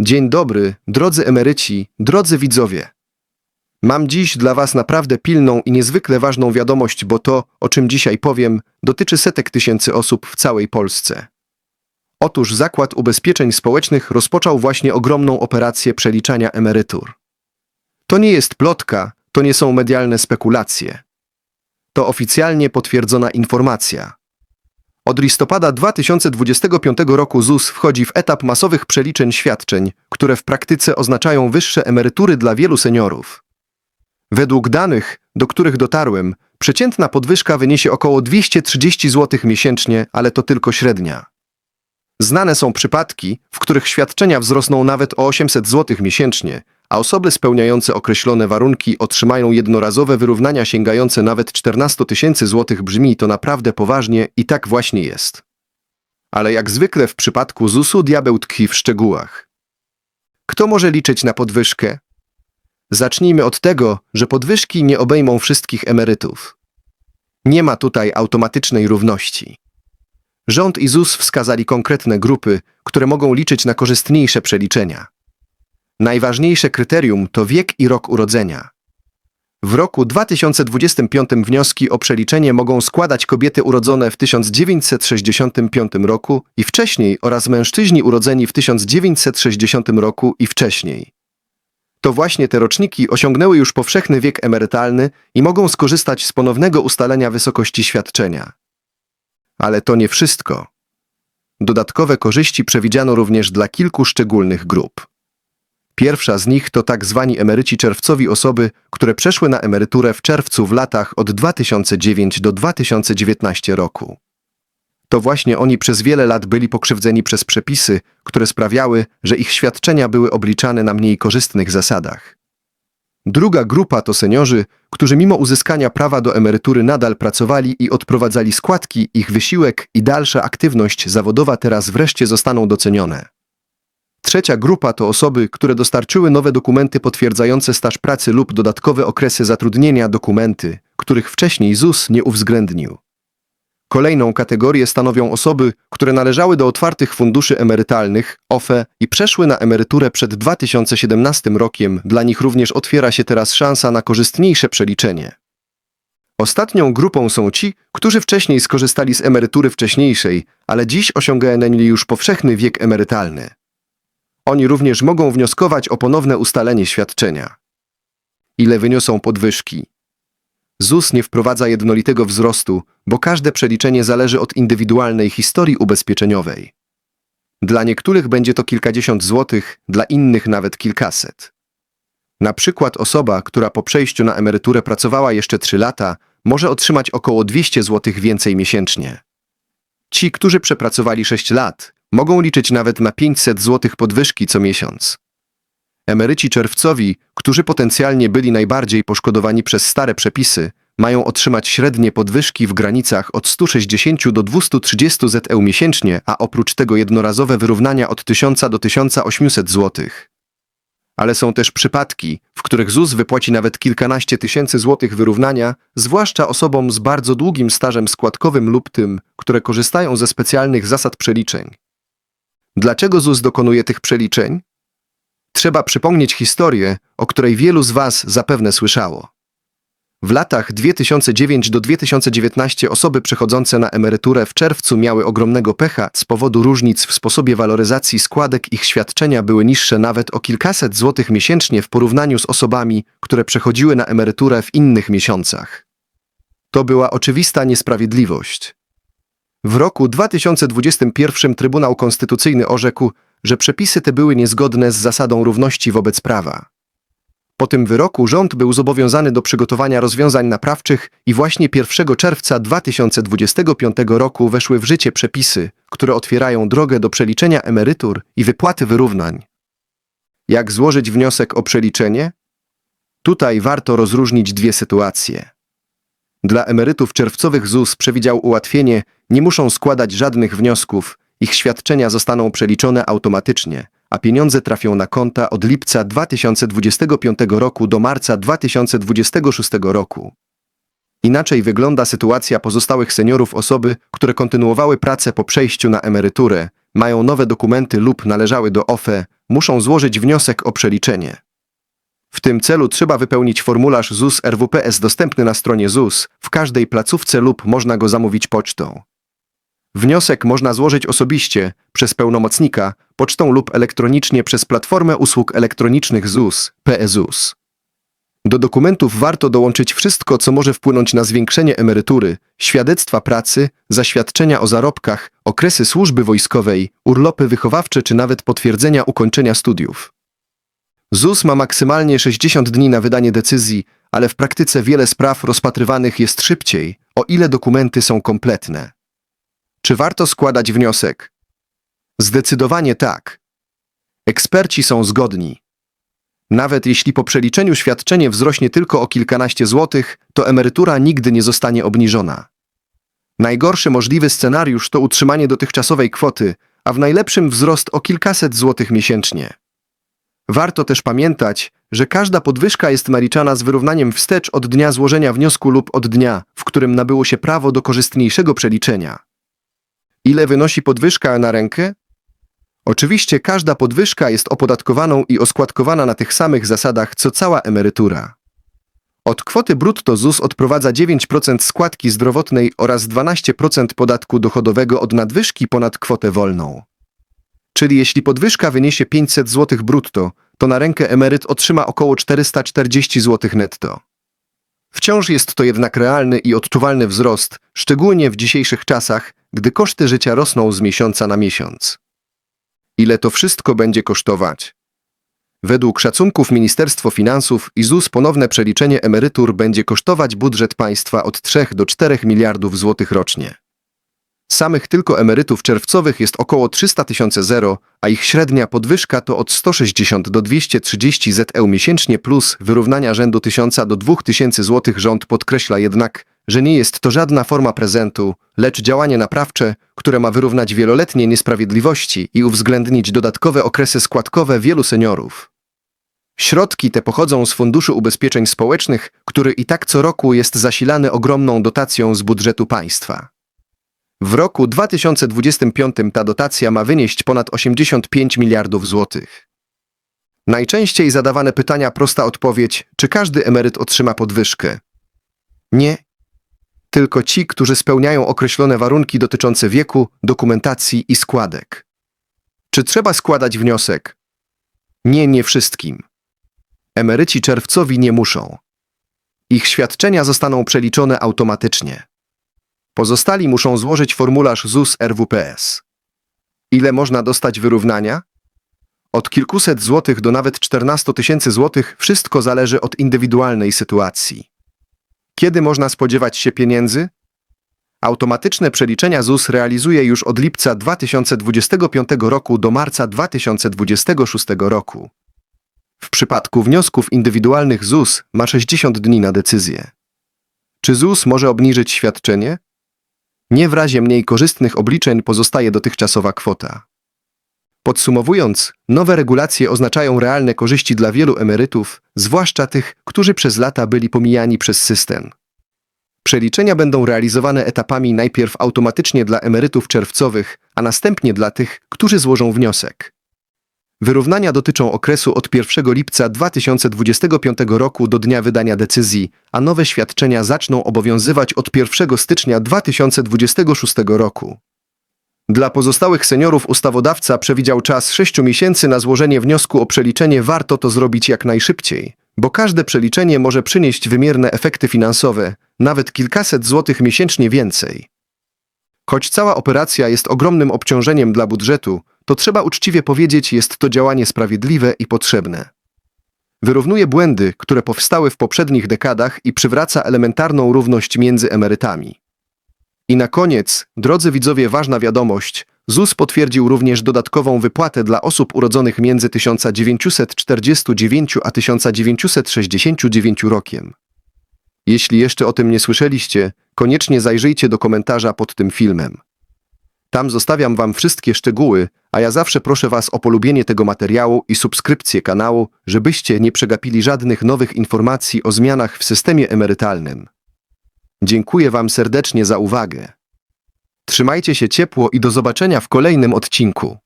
Dzień dobry, drodzy emeryci, drodzy widzowie. Mam dziś dla Was naprawdę pilną i niezwykle ważną wiadomość, bo to, o czym dzisiaj powiem, dotyczy setek tysięcy osób w całej Polsce. Otóż Zakład Ubezpieczeń Społecznych rozpoczął właśnie ogromną operację przeliczania emerytur. To nie jest plotka, to nie są medialne spekulacje. To oficjalnie potwierdzona informacja. Od listopada 2025 roku ZUS wchodzi w etap masowych przeliczeń świadczeń, które w praktyce oznaczają wyższe emerytury dla wielu seniorów. Według danych, do których dotarłem, przeciętna podwyżka wyniesie około 230 zł miesięcznie, ale to tylko średnia. Znane są przypadki, w których świadczenia wzrosną nawet o 800 zł miesięcznie, a osoby spełniające określone warunki otrzymają jednorazowe wyrównania sięgające nawet 14 tysięcy złotych. Brzmi to naprawdę poważnie i tak właśnie jest. Ale jak zwykle w przypadku ZUS-u diabeł tkwi w szczegółach. Kto może liczyć na podwyżkę? Zacznijmy od tego, że podwyżki nie obejmą wszystkich emerytów. Nie ma tutaj automatycznej równości. Rząd i ZUS wskazali konkretne grupy, które mogą liczyć na korzystniejsze przeliczenia. Najważniejsze kryterium to wiek i rok urodzenia. W roku 2025 wnioski o przeliczenie mogą składać kobiety urodzone w 1965 roku i wcześniej oraz mężczyźni urodzeni w 1960 roku i wcześniej. To właśnie te roczniki osiągnęły już powszechny wiek emerytalny i mogą skorzystać z ponownego ustalenia wysokości świadczenia. Ale to nie wszystko. Dodatkowe korzyści przewidziano również dla kilku szczególnych grup. Pierwsza z nich to tak zwani emeryci czerwcowi osoby, które przeszły na emeryturę w czerwcu w latach od 2009 do 2019 roku. To właśnie oni przez wiele lat byli pokrzywdzeni przez przepisy, które sprawiały, że ich świadczenia były obliczane na mniej korzystnych zasadach. Druga grupa to seniorzy, którzy mimo uzyskania prawa do emerytury nadal pracowali i odprowadzali składki, ich wysiłek i dalsza aktywność zawodowa teraz wreszcie zostaną docenione. Trzecia grupa to osoby, które dostarczyły nowe dokumenty potwierdzające staż pracy lub dodatkowe okresy zatrudnienia dokumenty, których wcześniej ZUS nie uwzględnił. Kolejną kategorię stanowią osoby, które należały do otwartych funduszy emerytalnych, OFE i przeszły na emeryturę przed 2017 rokiem. Dla nich również otwiera się teraz szansa na korzystniejsze przeliczenie. Ostatnią grupą są ci, którzy wcześniej skorzystali z emerytury wcześniejszej, ale dziś osiągnęli już powszechny wiek emerytalny. Oni również mogą wnioskować o ponowne ustalenie świadczenia. Ile wyniosą podwyżki? ZUS nie wprowadza jednolitego wzrostu, bo każde przeliczenie zależy od indywidualnej historii ubezpieczeniowej. Dla niektórych będzie to kilkadziesiąt złotych, dla innych nawet kilkaset. Na przykład osoba, która po przejściu na emeryturę pracowała jeszcze 3 lata, może otrzymać około 200 złotych więcej miesięcznie. Ci, którzy przepracowali 6 lat, mogą liczyć nawet na 500 złotych podwyżki co miesiąc. Emeryci czerwcowi, którzy potencjalnie byli najbardziej poszkodowani przez stare przepisy, mają otrzymać średnie podwyżki w granicach od 160 do 230 ZEU miesięcznie, a oprócz tego jednorazowe wyrównania od 1000 do 1800 zł. Ale są też przypadki, w których ZUS wypłaci nawet kilkanaście tysięcy złotych wyrównania, zwłaszcza osobom z bardzo długim stażem składkowym lub tym, które korzystają ze specjalnych zasad przeliczeń. Dlaczego ZUS dokonuje tych przeliczeń? Trzeba przypomnieć historię, o której wielu z Was zapewne słyszało. W latach 2009 do 2019 osoby przechodzące na emeryturę w czerwcu miały ogromnego pecha z powodu różnic w sposobie waloryzacji składek ich świadczenia były niższe nawet o kilkaset złotych miesięcznie w porównaniu z osobami, które przechodziły na emeryturę w innych miesiącach. To była oczywista niesprawiedliwość. W roku 2021 Trybunał Konstytucyjny orzekł, że przepisy te były niezgodne z zasadą równości wobec prawa. Po tym wyroku rząd był zobowiązany do przygotowania rozwiązań naprawczych i właśnie 1 czerwca 2025 roku weszły w życie przepisy, które otwierają drogę do przeliczenia emerytur i wypłaty wyrównań. Jak złożyć wniosek o przeliczenie? Tutaj warto rozróżnić dwie sytuacje. Dla emerytów czerwcowych ZUS przewidział ułatwienie, nie muszą składać żadnych wniosków, ich świadczenia zostaną przeliczone automatycznie, a pieniądze trafią na konta od lipca 2025 roku do marca 2026 roku. Inaczej wygląda sytuacja pozostałych seniorów osoby, które kontynuowały pracę po przejściu na emeryturę, mają nowe dokumenty lub należały do OFE, muszą złożyć wniosek o przeliczenie. W tym celu trzeba wypełnić formularz ZUS RWPS dostępny na stronie ZUS w każdej placówce lub można go zamówić pocztą. Wniosek można złożyć osobiście, przez pełnomocnika, pocztą lub elektronicznie przez Platformę Usług Elektronicznych ZUS, PEZUS. Do dokumentów warto dołączyć wszystko, co może wpłynąć na zwiększenie emerytury, świadectwa pracy, zaświadczenia o zarobkach, okresy służby wojskowej, urlopy wychowawcze czy nawet potwierdzenia ukończenia studiów. ZUS ma maksymalnie 60 dni na wydanie decyzji, ale w praktyce wiele spraw rozpatrywanych jest szybciej, o ile dokumenty są kompletne. Czy warto składać wniosek? Zdecydowanie tak. Eksperci są zgodni. Nawet jeśli po przeliczeniu świadczenie wzrośnie tylko o kilkanaście złotych, to emerytura nigdy nie zostanie obniżona. Najgorszy możliwy scenariusz to utrzymanie dotychczasowej kwoty, a w najlepszym wzrost o kilkaset złotych miesięcznie. Warto też pamiętać, że każda podwyżka jest naliczana z wyrównaniem wstecz od dnia złożenia wniosku lub od dnia, w którym nabyło się prawo do korzystniejszego przeliczenia. Ile wynosi podwyżka na rękę? Oczywiście każda podwyżka jest opodatkowaną i oskładkowana na tych samych zasadach co cała emerytura. Od kwoty brutto ZUS odprowadza 9% składki zdrowotnej oraz 12% podatku dochodowego od nadwyżki ponad kwotę wolną. Czyli jeśli podwyżka wyniesie 500 zł brutto, to na rękę emeryt otrzyma około 440 zł netto. Wciąż jest to jednak realny i odczuwalny wzrost, szczególnie w dzisiejszych czasach, gdy koszty życia rosną z miesiąca na miesiąc. Ile to wszystko będzie kosztować? Według szacunków Ministerstwo Finansów i ZUS ponowne przeliczenie emerytur będzie kosztować budżet państwa od 3 do 4 miliardów złotych rocznie. Samych tylko emerytów czerwcowych jest około 300 tysięcy zero, a ich średnia podwyżka to od 160 do 230 ZEU miesięcznie plus wyrównania rzędu 1000 do 2000 złotych rząd podkreśla jednak, że nie jest to żadna forma prezentu, lecz działanie naprawcze, które ma wyrównać wieloletnie niesprawiedliwości i uwzględnić dodatkowe okresy składkowe wielu seniorów. Środki te pochodzą z Funduszu Ubezpieczeń Społecznych, który i tak co roku jest zasilany ogromną dotacją z budżetu państwa. W roku 2025 ta dotacja ma wynieść ponad 85 miliardów złotych. Najczęściej zadawane pytania prosta odpowiedź, czy każdy emeryt otrzyma podwyżkę? Nie. Tylko ci, którzy spełniają określone warunki dotyczące wieku, dokumentacji i składek. Czy trzeba składać wniosek? Nie, nie wszystkim. Emeryci czerwcowi nie muszą. Ich świadczenia zostaną przeliczone automatycznie. Pozostali muszą złożyć formularz ZUS RWPS. Ile można dostać wyrównania? Od kilkuset złotych do nawet 14 tysięcy złotych wszystko zależy od indywidualnej sytuacji. Kiedy można spodziewać się pieniędzy? Automatyczne przeliczenia ZUS realizuje już od lipca 2025 roku do marca 2026 roku. W przypadku wniosków indywidualnych ZUS ma 60 dni na decyzję. Czy ZUS może obniżyć świadczenie? Nie w razie mniej korzystnych obliczeń pozostaje dotychczasowa kwota. Podsumowując, nowe regulacje oznaczają realne korzyści dla wielu emerytów, zwłaszcza tych, którzy przez lata byli pomijani przez system. Przeliczenia będą realizowane etapami najpierw automatycznie dla emerytów czerwcowych, a następnie dla tych, którzy złożą wniosek. Wyrównania dotyczą okresu od 1 lipca 2025 roku do dnia wydania decyzji, a nowe świadczenia zaczną obowiązywać od 1 stycznia 2026 roku. Dla pozostałych seniorów ustawodawca przewidział czas 6 miesięcy na złożenie wniosku o przeliczenie. Warto to zrobić jak najszybciej, bo każde przeliczenie może przynieść wymierne efekty finansowe, nawet kilkaset złotych miesięcznie więcej. Choć cała operacja jest ogromnym obciążeniem dla budżetu, to trzeba uczciwie powiedzieć, jest to działanie sprawiedliwe i potrzebne. Wyrównuje błędy, które powstały w poprzednich dekadach i przywraca elementarną równość między emerytami. I na koniec, drodzy widzowie, ważna wiadomość. ZUS potwierdził również dodatkową wypłatę dla osób urodzonych między 1949 a 1969 rokiem. Jeśli jeszcze o tym nie słyszeliście, koniecznie zajrzyjcie do komentarza pod tym filmem. Tam zostawiam Wam wszystkie szczegóły, a ja zawsze proszę Was o polubienie tego materiału i subskrypcję kanału, żebyście nie przegapili żadnych nowych informacji o zmianach w systemie emerytalnym. Dziękuję Wam serdecznie za uwagę. Trzymajcie się ciepło i do zobaczenia w kolejnym odcinku.